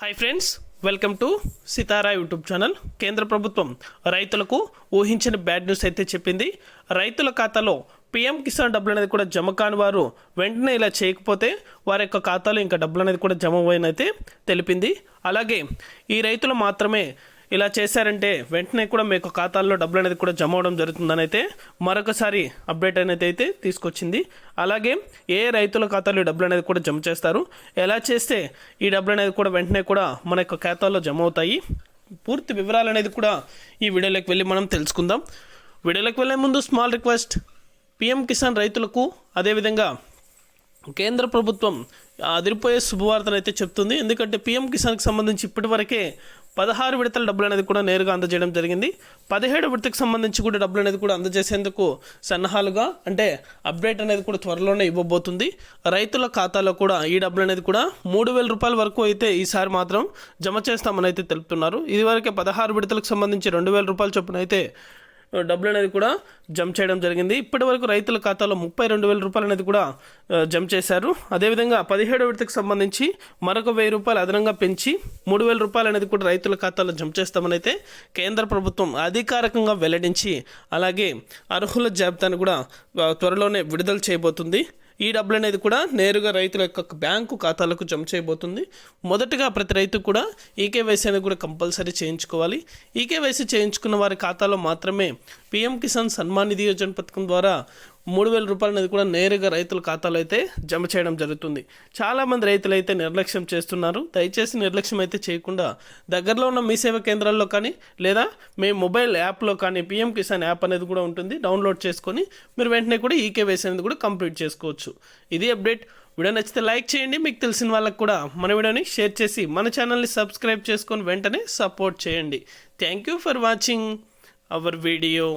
Hi friends welcome to Sitara YouTube channel కేంద్ర ప్రభుత్వం రైతులకు ఊహించిన బ్యాడ్ న్యూస్ అయితే చెప్పింది. రైతుల ఖాతాలో పీఎం కిసాన్ డబ్బులు అనేది కూడా జమ కాని వారు వెంటనే ఇలా చేయకపోతే వారి యొక్క ఖాతాలో ఇంకా డబ్బులు అనేది కూడా జమ అవ్వనైతే తెలిపింది. అలాగే ఈ రైతులు మాత్రమే ఇలా చేశారంటే వెంటనే కూడా మీ యొక్క ఖాతాల్లో డబ్బులు అనేది కూడా జమ అవడం జరుగుతుందని అయితే మరొకసారి అప్డేట్ అనేది అయితే తీసుకొచ్చింది. అలాగే ఏ రైతుల ఖాతాలో డబ్బులు అనేది కూడా జమ చేస్తారు? ఎలా చేస్తే ఈ డబ్బులు అనేది కూడా వెంటనే కూడా మన యొక్క ఖాతాల్లో జమ అవుతాయి? పూర్తి వివరాలు అనేది కూడా ఈ వీడియోలోకి వెళ్ళి మనం తెలుసుకుందాం. వీడియోలోకి వెళ్ళే ముందు స్మాల్ రిక్వెస్ట్. పిఎం కిసాన్ రైతులకు అదేవిధంగా కేంద్ర ప్రభుత్వం అదిరిపోయే శుభవార్తను అయితే చెప్తుంది. ఎందుకంటే పీఎం కిసాన్కి సంబంధించి ఇప్పటివరకే పదహారు విడతల డబ్బులు అనేది కూడా నేరుగా అందజేయడం జరిగింది. పదిహేడు విడతకు సంబంధించి కూడా డబ్బులు అనేది కూడా అందజేసేందుకు సన్నాహాలుగా అంటే అప్డేట్ అనేది కూడా త్వరలోనే ఇవ్వబోతుంది. రైతుల ఖాతాలో కూడా ఈ డబ్బులు అనేది కూడా మూడు వేల రూపాయల వరకు అయితే ఈసారి మాత్రం జమ చేస్తామని అయితే తెలుపుతున్నారు. ఇదివరకే పదహారు విడతలకు సంబంధించి రెండు వేల రూపాయల చొప్పున అయితే డబ్బులు అనేది కూడా జమ చేయడం జరిగింది. ఇప్పటి వరకు రైతుల ఖాతాలో ముప్పై రెండు వేల రూపాయలు అనేది కూడా జమ చేశారు. అదేవిధంగా పదిహేడో విడతకు సంబంధించి మరొక వెయ్యి రూపాయలు అదనంగా పెంచి మూడు వేల రూపాయలు అనేది కూడా రైతుల ఖాతాలో జమ చేస్తామని అయితే కేంద్ర ప్రభుత్వం అధికారికంగా వెల్లడించి అలాగే అర్హుల జాబితాను కూడా త్వరలోనే విడుదల చేయబోతుంది. ఈ డబ్బులు అనేది కూడా నేరుగా రైతుల యొక్క బ్యాంకు ఖాతాలకు జమ చేయబోతుంది. మొదటగా ప్రతి రైతు కూడా ఈకేవైసీ అనేది కూడా కంపల్సరీ చేయించుకోవాలి. ఈకేవైసీ చేయించుకున్న వారి ఖాతాలో మాత్రమే పీఎం కిసాన్ సన్మాన్ నిధి యోజన పథకం ద్వారా మూడు వేల రూపాయలు అనేది కూడా నేరుగా రైతుల ఖాతాలో అయితే జమ చేయడం జరుగుతుంది. చాలామంది రైతులు అయితే నిర్లక్ష్యం చేస్తున్నారు. దయచేసి నిర్లక్ష్యం అయితే చేయకుండా దగ్గరలో ఉన్న మీ సేవ కేంద్రాల్లో కానీ లేదా మీ మొబైల్ యాప్లో కానీ పిఎం కిసాన్ యాప్ అనేది కూడా ఉంటుంది. డౌన్లోడ్ చేసుకొని మీరు వెంటనే కూడా ఈకేవైసీ అనేది కూడా కంప్లీట్ చేసుకోవచ్చు. ఇది అప్డేట్. వీడియో నచ్చితే లైక్ చేయండి. మీకు తెలిసిన వాళ్ళకి కూడా మన వీడియోని షేర్ చేసి మన ఛానల్ని సబ్స్క్రైబ్ చేసుకొని వెంటనే సపోర్ట్ చేయండి. Thank you for watching our video.